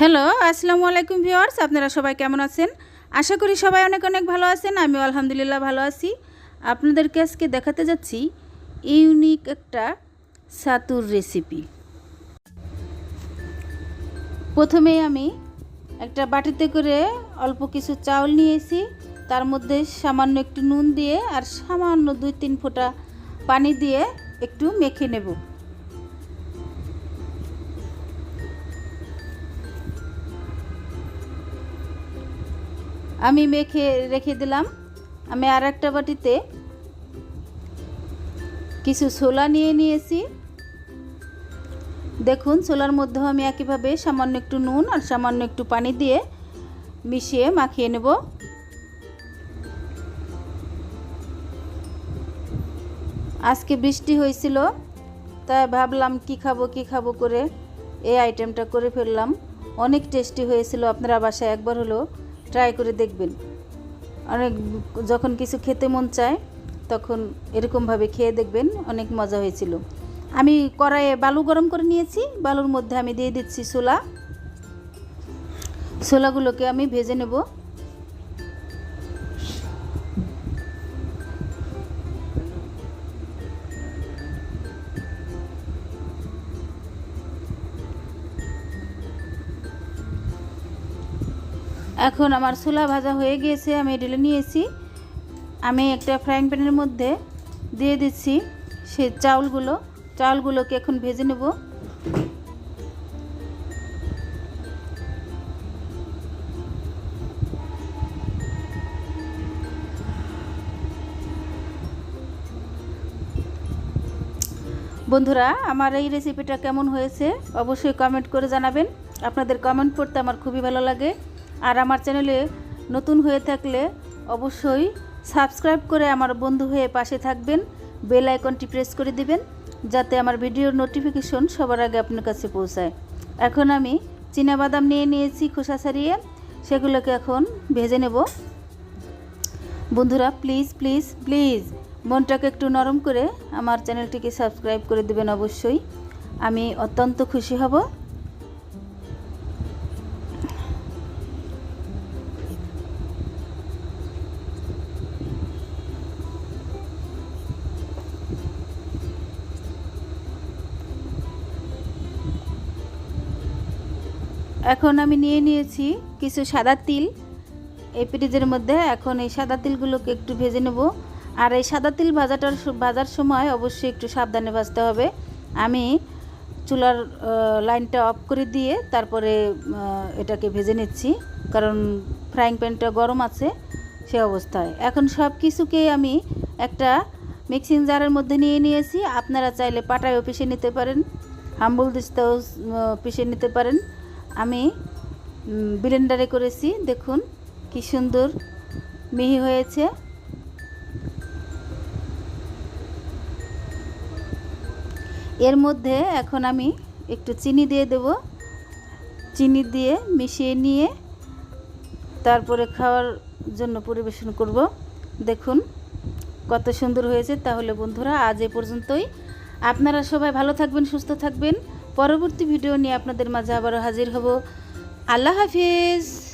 Hello, আসসালামু আলাইকুম viewers, আপনারা সবাই কেমন আছেন? আশা করি সবাই অনেক অনেক ভালো আছেন, আমিও আলহামদুলিল্লাহ ভালো আছি। আপনাদেরকে আজকে দেখাতে যাচ্ছি ইউনিক একটা সাতুর রেসিপি। প্রথমে আমি একটা বাটিতে করে অল্প কিছু চাউল নিয়েছি, তার মধ্যে সামান্য একটু নুন দিয়ে আর সামান্য দুই তিন ফোঁটা পানি দিয়ে একটু মেখে নেব। আমি মেখে রেখে দিলাম। আমি আর একটা বাটিতে কিছু ছোলা নিয়ে নিয়েছি। দেখুন, ছোলার মধ্যেও আমি একইভাবে সামান্য একটু নুন আর সামান্য একটু পানি দিয়ে মিশিয়ে মাখিয়ে নেব। আজকে বৃষ্টি হয়েছিল, তাই ভাবলাম কি খাব কি খাব করে এই আইটেমটা করে ফেললাম। অনেক টেস্টি হয়েছিল, আপনারা বাসায় একবার হলো ট্রাই করে দেখবেন। অনেক যখন কিছু খেতে মন চায়, তখন এরকমভাবে খেয়ে দেখবেন, অনেক মজা হয়েছিল। আমি কড়াইয়ে বালু গরম করে নিয়েছি, বালুর মধ্যে আমি দিয়ে দিচ্ছি ছোলা ছোলাগুলোকে আমি ভেজে নেব। এখন আমার ছোলা ভাজা হয়ে গিয়েছে, আমি ঢেলে নিয়েছি। আমি একটা ফ্রাইং প্যানের মধ্যে দিয়ে দিচ্ছি সে চাউলগুলো। চাউলগুলোকে এখন ভেজে নেব। বন্ধুরা, আমার এই রেসিপিটা কেমন হয়েছে? অবশ্যই কমেন্ট করে জানাবেন। আপনাদের কমেন্ট পড়তে আমার খুবই ভালো লাগে। আর আমার চ্যানেলে নতুন হয়ে থাকলে অবশ্যই সাবস্ক্রাইব করে আমার বন্ধু হয়ে পাশে থাকবেন, বেল আইকনটি প্রেস করে দিবেন, যাতে আমার ভিডিওর নোটিফিকেশন সবার আগে আপনার কাছে পৌঁছায়। এখন আমি বাদাম নিয়ে নিয়েছি খোসা ছাড়িয়ে, সেগুলোকে এখন ভেজে নেব। বন্ধুরা প্লিজ প্লিজ প্লিজ মনটাকে একটু নরম করে আমার চ্যানেলটিকে সাবস্ক্রাইব করে দেবেন অবশ্যই। আমি অত্যন্ত খুশি হব। এখন আমি নিয়ে নিয়েছি কিছু সাদা তিল। এই পিটিজের মধ্যে এখন এই সাদা তিলগুলোকে একটু ভেজে নেব। আর এই সাদা তিল ভাজাটার ভাজার সময় অবশ্যই একটু সাবধানে ভাজতে হবে। আমি চুলার লাইনটা অফ করে দিয়ে তারপরে এটাকে ভেজে নিচ্ছি। কারণ ফ্রাইং প্যানটা গরম আছে সে অবস্থায়। এখন সব কিছুকেই আমি একটা মিক্সিং জারের মধ্যে নিয়ে নিয়েছি। আপনারা চাইলে পাটায়ও পিষে নিতে পারেন, হাম্বুল দিস্তাও পিষে নিতে পারেন। আমি ব্লেন্ডারে করেছি। দেখুন কি সুন্দর মিহি হয়েছে। এর মধ্যে এখন আমি একটু চিনি দিয়ে দেব। চিনি দিয়ে মিশিয়ে নিয়ে তারপরে খাওয়ার জন্য পরিবেশন করব। দেখুন কত সুন্দর হয়েছে। তাহলে বন্ধুরা, আজ এ পর্যন্তই। আপনারা সবাই ভালো থাকবেন, সুস্থ থাকবেন। পরবর্তী ভিডিও নিয়ে আপনাদের মাঝে আবারও হাজির হব। আল্লাহ হাফিজ।